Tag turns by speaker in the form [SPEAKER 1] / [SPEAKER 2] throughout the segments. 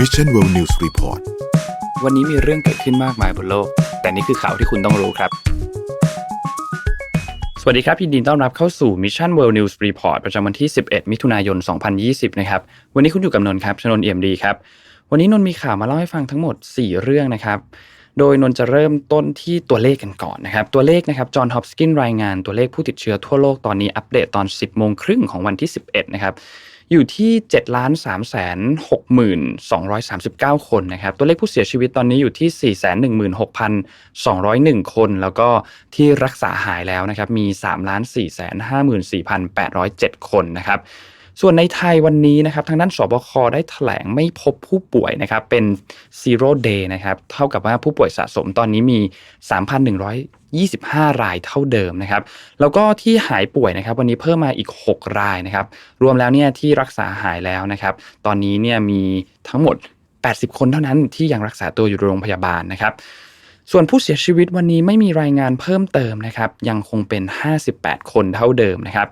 [SPEAKER 1] Mission World News Report
[SPEAKER 2] วันนี้มีเรื่องเกิดขึ้นมากมายบนโลก แต่นี่คือข่าวที่คุณต้องรู้ครับ สวัสดีครับยินดีต้อนรับเข้าสู่ Mission World News Report ประจำวันที่ 11 มิถุนายน 2020 นะครับ วันนี้คุณอยู่กับนนท์ครับชนนเอี่ยมดีครับ วันนี้นนท์มีข่าวมาเล่าให้ฟังทั้งหมด 4 เรื่องนะครับ โดยนนท์จะเริ่มต้นที่ตัวเลขกันก่อนนะครับ ตัวเลขนะครับ จอห์น ฮอปกินรายงานตัวเลขผู้ติดเชื้อทั่วโลกตอนนี้อัปเดตตอน 10 โมงครึ่งของวันที่ 11 นะครับ อยู่ที่7จ็ดล้านสามแสนหกหมื่นสองร้อยสามสิบเก้าคนนะครับ ตัวเลขผู้เสียชีวิตตอนนี้อยู่ที่สี่แสนหนึ่งหมื่นหกพันสองร้อยหนึ่งคน แล้วก็ที่รักษาหายแล้วนะครับ มีสามล้านสี่แสนห้าหมื่นสี่พันแปดร้อยเจ็ดคนนะครับส่วนในไทยวันนี้นะครับทางด้านสบคได้ถแถลงไม่พบผู้ป่วยนะครับเป็น zero day นะครับเท่ากับว่าผู้ป่วยสะสมตอนนี้มี 3,100 25 รายเท่าเดิมนะครับ แล้วก็ที่หายป่วยนะครับ วันนี้เพิ่มมาอีก 6 รายนะครับ รวมแล้วเนี่ยที่รักษาหายแล้วนะครับ ตอนนี้เนี่ยมีทั้งหมด 80 คนเท่านั้นที่ยังรักษาตัวอยู่โรงพยาบาลนะครับ ส่วนผู้เสียชีวิตวันนี้ไม่มีรายงานเพิ่มเติมนะครับ ยังคงเป็น 58 คนเท่าเดิมนะครับ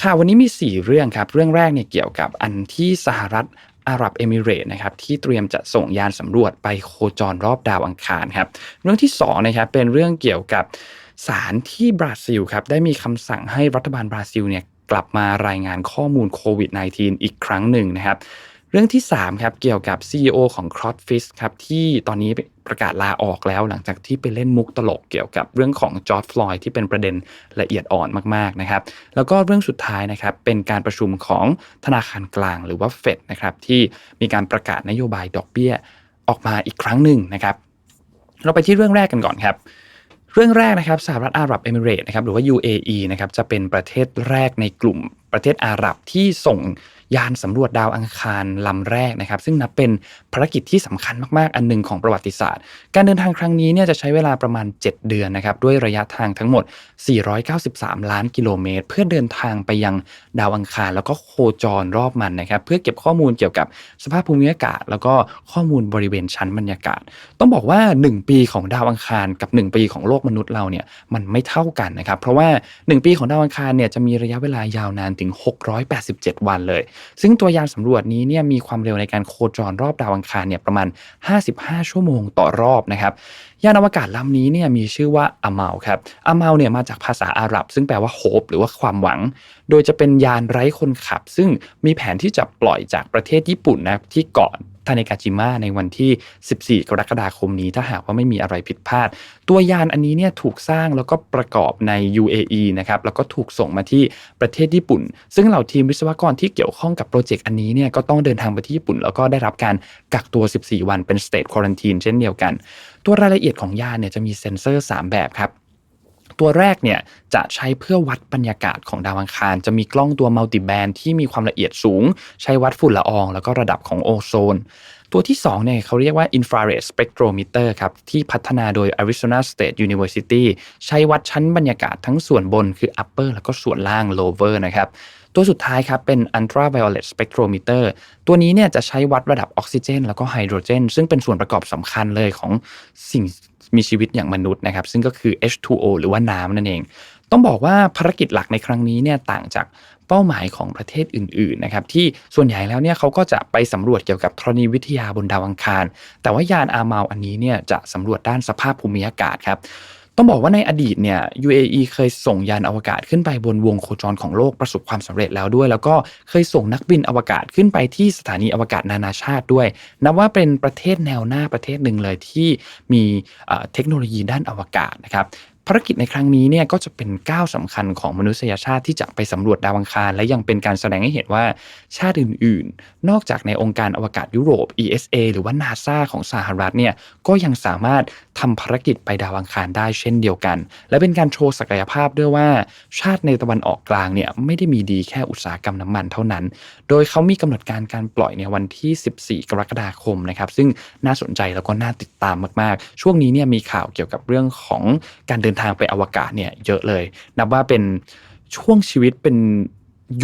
[SPEAKER 2] ข่าววันนี้มี 4 เรื่องครับ เรื่องแรกเนี่ยเกี่ยวกับอันที่สหรัฐ อาหรับเอมิเรต์นะครับที่เตรียมจะส่งยานสำรวจไปโคจรรอบดาวอังคารครับเรื่องที่2นะครับเป็นเรื่องเกี่ยวกับศาลที่บราซิลครับได้มีคำสั่งให้รัฐบาลบราซิลเนี่ยกลับมารายงานข้อมูลโควิด -19 อีกครั้งหนึ่งนะครับ เรื่องที่ 3 ครับเกี่ยวกับ CEO ของ c r o s f i s ครับที่ตอนนี้ประกาศลาออกแล้วหลังจากที่ไปเล่นมุกตลกเกี่ยวกับเรื่องของจอร์ดฟลอยที่เป็นประเด็นละเอียดอ่อนมากๆนะครับแล้วก็เรื่องสุดท้ายนะครับเป็นการประชุมของธนาคารกลางหรือว่าเฟดนะครับที่มีการประกาศนโยบายดอกเบี้ยออกมาอีกครั้งหนึ่งนะครับ เราไปที่เรื่องแรกกันก่อนครับเรื่องแรกนะครับสหรัฐอาหรับเอมิเรต์นะครับหรือว่า UAE นะครับจะเป็นประเทศแรกในกลุ่มประเทศอาหรับที่ส่ง ยานสำรวจดาวอังคารลำแรกนะครับ ซึ่งนับเป็นภารกิจที่สำคัญมากๆ อันหนึงของประวัติศาสตร์ การเดินทางครั้งนี้เนี่ยจะใช้เวลาประมาณ 7 เดือนนะครับ ด้วยระยะทางทั้งหมด 493 ล้านกิโลเมตร เพื่อเดินทางไปยังดาวอังคาร แล้วก็โคจรรอบมันนะครับ เพื่อเก็บข้อมูลเกี่ยวกับสภาพภูมิอากาศ แล้วก็ข้อมูลบริเวณชั้นบรรยากาศ ต้องบอกว่า 1 ปีของดาวอังคารกับ 1 ปีของโลกมนุษย์เราเนี่ยมันไม่เท่ากันนะครับ เพราะว่า 1 ปีของดาวอังคารเนี่ยจะมีระยะเวลายาวนานถึง 687 วันเลยซึ่งตัวยานสำรวจนี้เนี่ยมีความเร็วในการโคจรรอบดาวอังคารเนี่ยประมาณ 55 ชั่วโมงต่อรอบนะครับ ยานอวกาศลำนี้เนี่ยมีชื่อว่าอามาลครับอามาลเนี่ยมาจากภาษาอาหรับ ซึ่งแปลว่าโฮปหรือว่าความหวัง โดยจะเป็นยานไร้คนขับ ซึ่งมีแผนที่จะปล่อยจากประเทศญี่ปุ่นนะที่เกาะทาเนกาจิมะในวันที่ 14 กรกฎาคมนี้ถ้าหากว่าไม่มีอะไรผิดพลาด ตัวยานอันนี้เนี่ยถูกสร้างแล้วก็ประกอบใน UAE นะครับแล้วก็ถูกส่งมาที่ประเทศญี่ปุ่น ซึ่งเหล่าทีมวิศวกรที่เกี่ยวข้องกับโปรเจกต์อันนี้เนี่ยก็ต้องเดินทางไปที่ญี่ปุ่น แล้วก็ได้รับการกักตัว 14 วันเป็น state quarantine เช่นเดียวกัน ตัวรายละเอียดของยาเนี่ยจะมีเซ็นเซอร์ 3 แบบครับ ตัวแรกเนี่ยจะใช้เพื่อวัดบรรยากาศของดาวอังคาร จะมีกล้องตัวมัลติแบนที่มีความละเอียดสูง ใช้วัดฝุ่นละออง แล้วก็ระดับของโอโซน ตัวที่2เนี่ยเขาเรียกว่า infrared spectrometer ครับที่พัฒนาโดย Arizona State University ใช้วัดชั้นบรรยากาศทั้งส่วนบนคือ upper แล้วก็ส่วนล่าง lower นะครับ ตัวสุดท้ายครับเป็น ultraviolet spectrometer ตัวนี้เนี่ยจะใช้วัดระดับออกซิเจน แล้วก็ไฮโดรเจน ซึ่งเป็นส่วนประกอบสำคัญเลยของสิ่งมีชีวิตอย่างมนุษย์นะครับ ซึ่งก็คือ H2O หรือว่าน้ำนั่นเอง ต้องบอกว่าภารกิจหลักในครั้งนี้เนี่ยต่างจากเป้าหมายของประเทศอื่นๆนะครับที่ส่วนใหญ่แล้วเนี่ยเขาก็จะไปสำรวจเกี่ยวกับธรณีวิทยาบนดาวอังคาร แต่ว่ายานอามาลอันนี้เนี่ยจะสำรวจด้านสภาพภูมิอากาศครับ ต้องบอกว่าในอดีตเนี่ย UAE เคยส่งยานอวกาศขึ้นไปบนวงโคจรของโลกประสบความสำเร็จแล้วด้วย แล้วก็เคยส่งนักบินอวกาศขึ้นไปที่สถานีอวกาศนานาชาติด้วย นับว่าเป็นประเทศแนวหน้าประเทศหนึ่งเลยที่มีเอ่อเทคโนโลยีด้านอวกาศนะครับ ภารกิจในครั้งนี้เนี่ยก็จะเป็นก้าวสำคัญของมนุษยชาติที่จะไปสำรวจดาวอังคาร และยังเป็นการแสดงให้เห็นว่าชาติอื่น ๆ นอกจากในองค์การอวกาศยุโรป ESA หรือว่า NASA ของสหรัฐเนี่ยก็ยังสามารถทำภารกิจไปดาวอังคารได้เช่นเดียวกัน และเป็นการโชว์ศักยภาพด้วยว่า ชาติในตะวันออกกลางเนี่ยไม่ได้มีดีแค่อุตสาหกรรมน้ำมันเท่านั้น โดยเขามีกำหนดการการปล่อยในวันที่ 14 กรกฎาคมนะครับซึ่งน่าสนใจแล้วก็น่าติดตามมาก ๆ ช่วงนี้เนี่ยมีข่าวเกี่ยวกับเรื่องของการเดินทางไปอวกาศเนี่ยเยอะเลย นับว่าเป็นช่วงชีวิตเป็น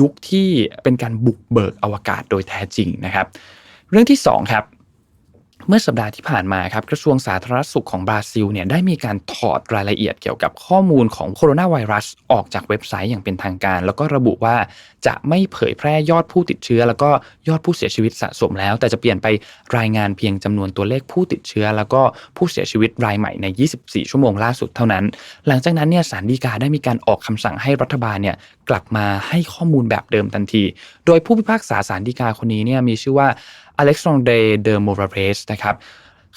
[SPEAKER 2] ยุคที่เป็นการบุกเบิกอวกาศโดยแท้จริงนะครับ เรื่องที่สองครับ เมื่อสัปดาห์ที่ผ่านมาครับกระทรวงสาธารณสุขของบราซิลเนี่ยได้มีการถอดรายละเอียดเกี่ยวกับข้อมูลของโคโรนาไวรัสออกจากเว็บไซต์อย่างเป็นทางการ แล้วก็ระบุว่าจะไม่เผยแพร่ยอดผู้ติดเชื้อ แล้วก็ยอดผู้เสียชีวิตสะสมแล้ว แต่จะเปลี่ยนไปรายงานเพียงจำนวนตัวเลขผู้ติดเชื้อ แล้วก็ผู้เสียชีวิตรายใหม่ใน 24 ชั่วโมงล่าสุดเท่านั้น หลังจากนั้นเนี่ยศาลฎีกาได้มีการออกคำสั่งให้รัฐบาลเนี่ยกลับมาให้ข้อมูลแบบเดิมทันที โดยผู้พิพากษาศาลฎีกาคนนี้เนี่ยมีชื่อว่า อเล็กซานเดเดอร์โมราเรสนะครับ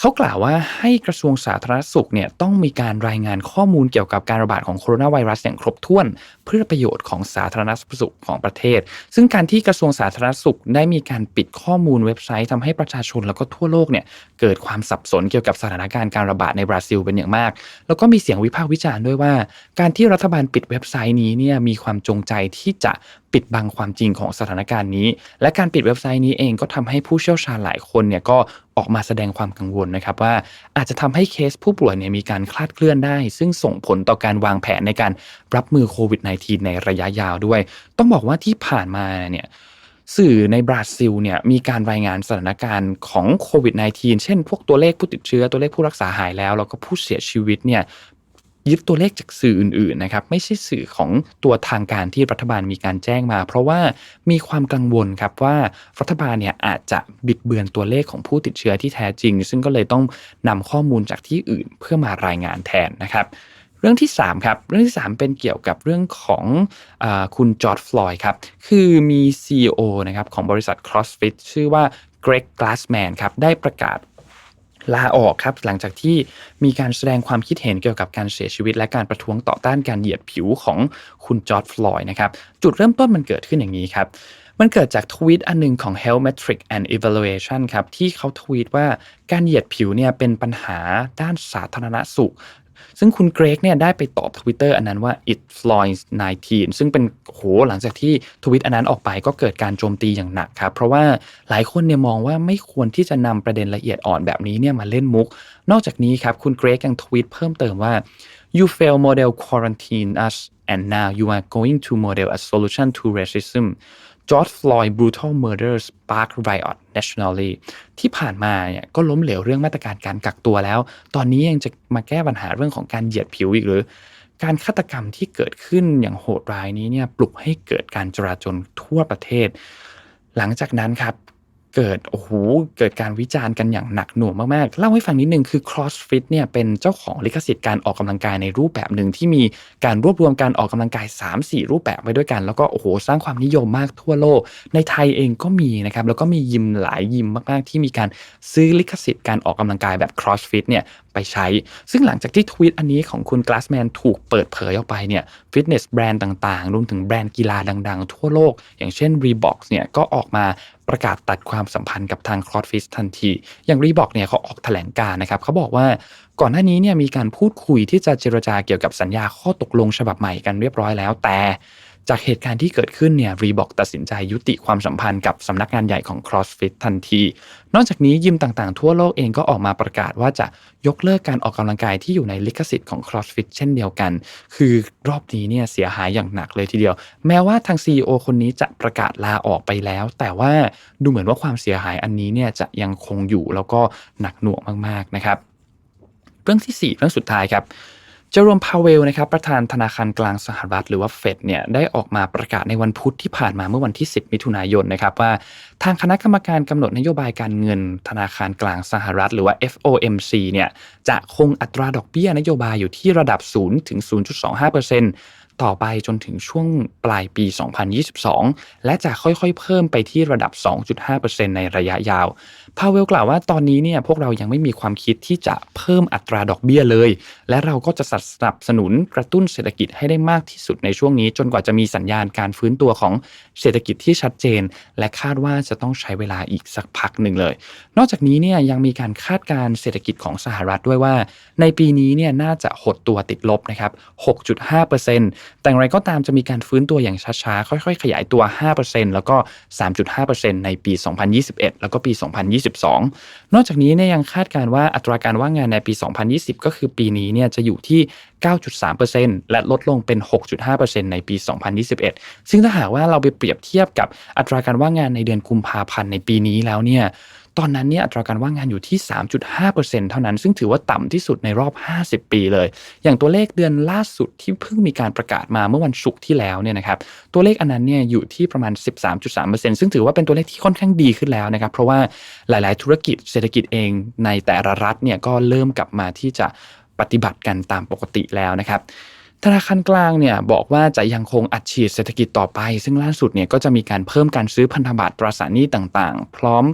[SPEAKER 2] เขากล่าวว่าให้กระทรวงสาธารณสุขเนี่ยต้องมีการรายงานข้อมูลเกี่ยวกับการระบาดของโคโรนาไวรัสอย่างครบถ้วน เพื่อประโยชน์ของสาธารณสุขของประเทศ ซึ่งการที่กระทรวงสาธารณสุขได้มีการปิดข้อมูลเว็บไซต์ทำให้ประชาชนแล้วก็ทั่วโลกเนี่ยเกิดความสับสนเกี่ยวกับสถานการณ์การระบาดในบราซิลเป็นอย่างมาก แล้วก็มีเสียงวิพากษ์วิจารณ์ด้วยว่า การที่รัฐบาลปิดเว็บไซต์นี้เนี่ยมีความจงใจที่จะปิดบังความจริงของสถานการณ์นี้ และการปิดเว็บไซต์นี้เองก็ทำให้ผู้เชี่ยวชาญหลายคนเนี่ยก็ออกมาแสดงความกังวลนะครับว่าอาจจะทำให้เคสผู้ป่วยเนี่ยมีการคลาดเคลื่อนได้ ซึ่งส่งผลต่อการวางแผนในการรับมือโควิด -19 ในระยะยาวด้วย ต้องบอกว่าที่ผ่านมาเนี่ยสื่อในบราซิลเนี่ยมีการรายงานสถานการณ์ของโควิด -19 เช่น พวกตัวเลขผู้ติดเชื้อตัวเลขผู้รักษาหายแล้ว แล้วก็ผู้เสียชีวิตเนี่ย ยึดตัวเลขจากสื่ออื่นๆนะครับไม่ใช่สื่อของตัวทางการที่รัฐบาลมีการแจ้งมา เพราะว่ามีความกังวลครับว่ารัฐบาลเนี่ยอาจจะบิดเบือนตัวเลขของผู้ติดเชื้อที่แท้จริง ซึ่งก็เลยต้องนำข้อมูลจากที่อื่นเพื่อมารายงานแทนนะครับเรื่องที่3ครับเรื่องที่ 3 เป็นเกี่ยวกับเรื่องของอคุณจอร์ดฟลอยด์ครับคือมี CEO นะครับของบริษัท CrossFit ชื่อว่า Greg Glassman ครับได้ประกาศ ลาออกครับ หลังจากที่มีการแสดงความคิดเห็นเกี่ยวกับการเสียชีวิต และการประท้วงต่อต้านการเหยียดผิวของคุณจอร์ดฟลอยด์นะครับ จุดเริ่มต้นมันเกิดขึ้นอย่างนี้ครับ มันเกิดจากทวีตอันนึงของ Health Metric and Evaluation ครับ ที่เขาทวีตว่าการเหยียดผิวเนี่ยเป็นปัญหาด้านสาธารณสุข ซึ่งคุณเกรกเนี่ยได้ไปตอบทวิตเตอร์อันนั้นว่า it flies 19 ซึ่งเป็นโหหลังจากที่ทวิตอันนั้นออกไปก็เกิดการโจมตีอย่างหนักครับ เพราะว่าหลายคนเนี่ยมองว่าไม่ควรที่จะนำประเด็นละเอียดอ่อนแบบนี้เนี่ยมาเล่นมุก นอกจากนี้ครับคุณเกรกยังทวีตเพิ่มเติมว่า you fail model quarantine us and now you are going to model a solution to racism George Floyd brutal murder spark riot nationally ที่ผ่านมาเนี่ยก็ล้มเหลวเรื่องมาตรการการกักตัวแล้ว ตอนนี้ยังจะมาแก้ปัญหาเรื่องของการเหยียดผิวอีกหรือ การฆาตกรรมที่เกิดขึ้นอย่างโหดร้ายนี้เนี่ยปลุกให้เกิดการจราจนทั่วประเทศ หลังจากนั้นครับ เกิดโอ้โหเกิดการวิจารณ์กันอย่างหนักหน่วงมากๆ เล่าให้ฟังนิดนึงคือ CrossFit เนี่ยเป็นเจ้าของลิขสิทธิ์การออกกำลังกายในรูปแบบหนึ่งที่มีการรวบรวมการออกกำลังกาย 3-4 รูปแบบไว้ด้วยกัน แล้วก็โอ้โหสร้างความนิยมมากทั่วโลก ในไทยเองก็มีนะครับแล้วก็มียิมหลายยิมมากๆ ที่มีการซื้อลิขสิทธิ์การออกกำลังกายแบบ CrossFit เนี่ยไปใช้ ซึ่งหลังจากที่ทวีตอันนี้ของคุณ Glassman ถูกเปิดเผยออกไปเนี่ยฟิตเนสแบรนด์ต่างๆ รวมถึงแบรนด์กีฬาดังๆ ทั่วโลก อย่างเช่น Reebok เนี่ยก็ออกมาประกาศตัดความสัมพันธ์กับทาง CrossFit ทันที อย่าง Reebok เนี่ยเขาออกแถลงการนะครับเขาบอกว่าก่อนหน้านี้เนี่ยมีการพูดคุยที่จะเจรจาเกี่ยวกับสัญญาข้อตกลงฉบับใหม่กันเรียบร้อยแล้วแต่ จากเหตุการณ์ที่เกิดขึ้นเนี่ยรีบอกตัดสินใจยุติความสัมพันธ์กับสำนักงานใหญ่ของ CrossFit ทันที นอกจากนี้ยิมต่างๆ ทั่วโลกเองก็ออกมาประกาศว่าจะยกเลิกการออกกำลังกายที่อยู่ในลิขสิทธิ์ของ CrossFit เช่นเดียวกัน คือรอบนี้เนี่ยเสียหายอย่างหนักเลยทีเดียว แม้ว่าทาง CEO คนนี้จะประกาศลาออกไปแล้ว แต่ว่าดูเหมือนว่าความเสียหายอันนี้เนี่ยจะยังคงอยู่แล้วก็หนักหน่วงมากๆนะครับ เรื่องที่ 4 เรื่องสุดท้ายครับ เจอร์มพาเวลนะครับประธานธนาคารกลางสหรัฐ หรือว่าเฟดเนี่ยได้ออกมาประกาศในวันพุธที่ผ่านมาเมื่อวันที่ 10 มิถุนายนนะครับว่าทางคณะกรรมการกำหนดนโยบายการเงิน ธนาคารกลางสหรัฐ หรือว่า FOMC เนี่ยจะคงอัตราดอกเบี้ยนโยบายอยู่ที่ระดับ0ถึง0.25% ต่อไปจนถึงช่วงปลายปี 2022 และจะค่อยๆ เพิ่มไปที่ระดับ 2.5%ในระยะยาว พาเวลกล่าวว่าตอนนี้เนี่ยพวกเรายังไม่มีความคิดที่จะเพิ่มอัตราดอกเบี้ยเลย และเราก็จะสนับสนุนกระตุ้นเศรษฐกิจให้ได้มากที่สุดในช่วงนี้ จนกว่าจะมีสัญญาณการฟื้นตัวของเศรษฐกิจที่ชัดเจน และคาดว่าจะต้องใช้เวลาอีกสักพักหนึ่งเลย นอกจากนี้เนี่ยยังมีการคาดการเศรษฐกิจของสหรัฐด้วยว่า ในปีนี้เนี่ยน่าจะหดตัวติดลบนะครับ 6.5%แต่อย่างไรก็ตามจะมีการฟื้นตัวอย่างช้าๆ ค่อยๆ ขยายตัว 5%แล้วก็ 3.5%ในปี 2021 แล้วก็ปี2020 2022 นอกจากนี้เนี่ยยังคาดการว่าอัตราการว่างงานในปี 2020 ก็คือปีนี้เนี่ยจะอยู่ที่ 9.3%และลดลงเป็น 6.5%ในปี 2021 ซึ่งถ้าหากว่าเราไปเปรียบเทียบกับอัตราการว่างงานในเดือนกุมภาพันธ์ในปีนี้แล้วเนี่ย ตอนนั้นเนี่ยอัตราการว่างงานอยู่ที่ 3.5%เท่านั้น ซึ่งถือว่าต่ำที่สุดในรอบ 50 ปีเลย อย่างตัวเลขเดือนล่าสุดที่เพิ่งมีการประกาศมาเมื่อวันศุกร์ที่แล้วเนี่ยนะครับ ตัวเลขอันนั้นเนี่ยอยู่ที่ประมาณ 13.3%ซึ่งถือว่าเป็นตัวเลขที่ค่อนข้างดีขึ้นแล้วนะครับ เพราะว่าหลาย ๆ ธุรกิจเศรษฐกิจเองในแต่ละรัฐเนี่ยก็เริ่มกลับมาที่จะปฏิบัติกันตามปกติแล้วนะครับธนาคารกลางเนี่ยบอกว่าจะยังคงอัดฉีดเศรษฐกิจต่อไป ซึ่งล่าสุดเนี่ยก็จะมีการเพิ่มการซื้อพันธบัตรตราสารหนี้ต่างๆ พร้อม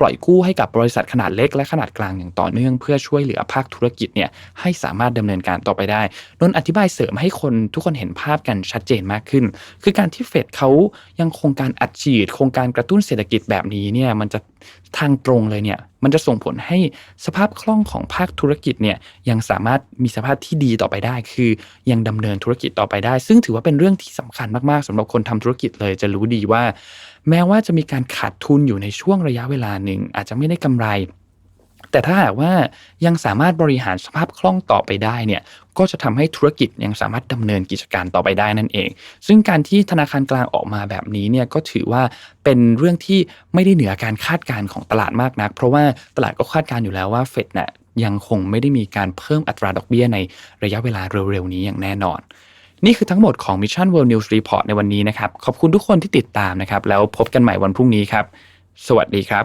[SPEAKER 2] ปล่อยกู้ให้กับบริษัทขนาดเล็กและขนาดกลางอย่างต่อเนื่อง เพื่อช่วยเหลือภาคธุรกิจเนี่ยให้สามารถดำเนินการต่อไปได้นนอธิบายเสริมให้คนทุกคนเห็นภาพกันชัดเจนมากขึ้น คือการที่เฟดเขายังคงการอัดฉีดโครงการกระตุ้นเศรษฐกิจแบบนี้เนี่ยมันจะทางตรงเลยเนี่ยมันจะส่งผลให้สภาพคล่องของภาคธุรกิจเนี่ยยังสามารถมีสภาพที่ดีต่อไปได้ คือยังดำเนินธุรกิจต่อไปได้ ซึ่งถือว่าเป็นเรื่องที่สำคัญมากๆสำหรับคนทำธุรกิจเลยจะรู้ดีว่า แม้ว่าจะมีการขาดทุนอยู่ในช่วงระยะเวลาหนึ่งอาจจะไม่ได้กำไร แต่ถ้าหากว่ายังสามารถบริหารสภาพคล่องต่อไปได้เนี่ยก็จะทำให้ธุรกิจยังสามารถดำเนินกิจการต่อไปได้นั่นเอง ซึ่งการที่ธนาคารกลางออกมาแบบนี้เนี่ยก็ถือว่าเป็นเรื่องที่ไม่ได้เหนือการคาดการณ์ของตลาดมากนัก เพราะว่าตลาดก็คาดการณ์อยู่แล้วว่าเฟดเนี่ยยังคงไม่ได้มีการเพิ่มอัตราดอกเบี้ยในระยะเวลาเร็วๆนี้อย่างแน่นอน นี่คือทั้งหมดของ Mission World News Report ในวันนี้นะครับ ขอบคุณทุกคนที่ติดตามนะครับ แล้วพบกันใหม่วันพรุ่งนี้ครับ สวัสดีครับ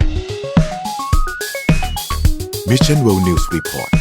[SPEAKER 1] Mission World News Report